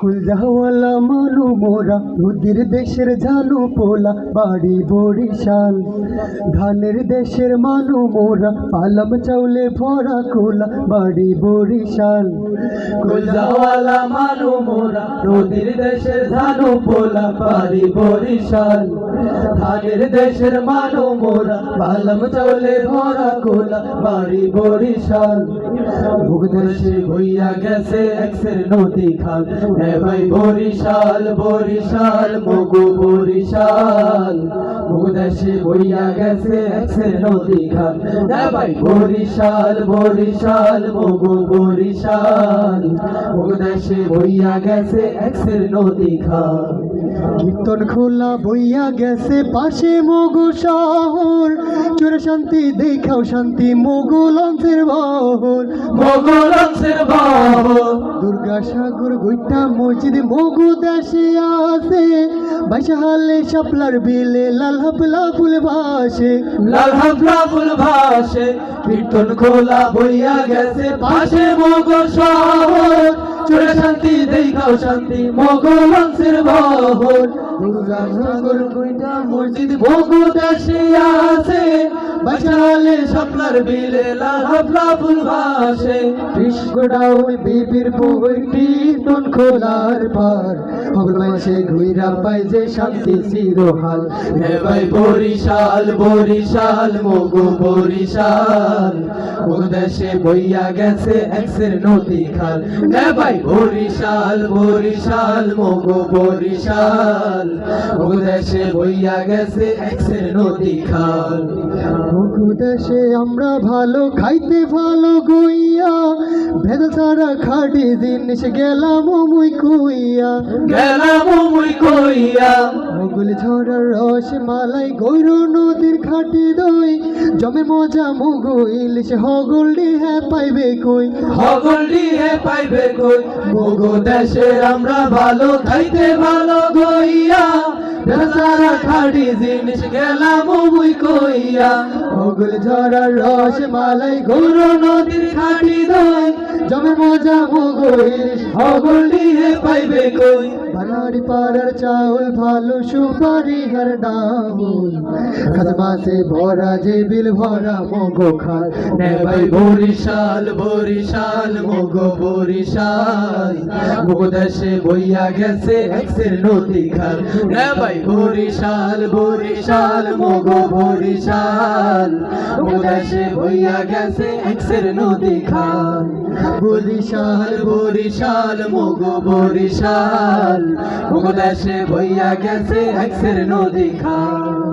কুলজাওয়ালা মানু মোরা নদীর দেশের ঝালু পোলা, বাড়ি বরিশাল। ধানের দেশের মানু মোরা, পালাম চাউলে ভরা কোলা, বাড়ি বরিশাল। কুলজাওয়ালা মানু মোরা নদীর দেশের ধানু পোলা পারি বরিশাল। ধানের দেশের মানু মোরা, পালাম চলে ভরা কোলা, বাড়ি বরিশাল। ভুগদেশে ভইয়া গেছে, এক্সের নদী খাল ভাই বরিশাল বরিশাল, মগু বরিশাল। ভুগদেশে ভইয়া গেছে এক্সের নদী খাল ভাই বরিশাল বরিশাল, মগু বরিশাল। ভুগদেশে ভইয়া গেছে এক্সের নদী খাল কীর্তন খোলা বইয়া গেছে পাশে মগু শহর। চোর শান্তি, দেখাও শান্তি মোগল অঞ্চের বহর। মোগলসের বাহ দুর্গা সাগর গুইটা মসজিদ মগু দেশে আছে বাইশা হালে শাপলার বিলে লাল হাপলা ফুল ভাসে। লাল হাবলা ফুল ভাসে, কীর্তন খোলা বইয়া গেছে পাশে মোগল শহর। চোরে শান্তি, দেখাও শান্তি মোগল বংশের বহর। দুর্গা সাগর গুইটা মসজিদ ভোগু দেশে আছে বাসালে শাপলার বিলে হাবলা ফুল ভাসে কৃষ্ণডাউন বিবির বই কীর্তন খোলার পার। হগল মাসে ঘুইরা পাই যে শান্তি চিরহাল। হে ভাই বরিশাল বরিশাল মগু বরিশাল। ও দেশে বইয়া গেছে এক্সের নদী খাল। হে ভাই বরিশাল বরিশাল মগু বরিশাল। ও দেশে বইয়া গেছে এক্সের নদী খাল। দেশে আমরা ভালো খাইতে ভালো গইয়া ভেদ ছাড়া খাটি জিনিস গেলাম মুই কুইয়া। গেলাম মুই কইয়া। মুগুল ঝড়ার রস মালাই গৈর নদীর খাটি দই। জমে মজা মুগু ইলিশ হগলডি হ্যাঁ পাইবে কই। হগলডি হে পাইবে কই। মগু দেশের আমরা ভালো খাইতে ভালো গইয়া। খাড়ি জিনিস গেলাম মুই কইয়া। মুগুল ঝড়ার রস মালাই গৈর গৌর নদীর খাটি দই। জমে মজা ইলিশ হগলডি হে পাইবে কই? বানারি পাড়ার চাউল ভালো সুপারি হার ডাউল। খাদমাসে ভরা যে বিল ভরা মগো খাল। নে ভাই বরিশাল বরিশাল মগো বরিশাল। মগো দেশে বইয়া গেছে এক্সের নদী খাল। নে ভাই বরিশাল বরিশাল মগো বরিশাল। মগো দেশে বইয়া গেছে এক্সের নদী খাল। বরিশাল বরিশাল মগো বরিশাল। মগো দেশে বইয়া গেছে এক্সের নদী খাল।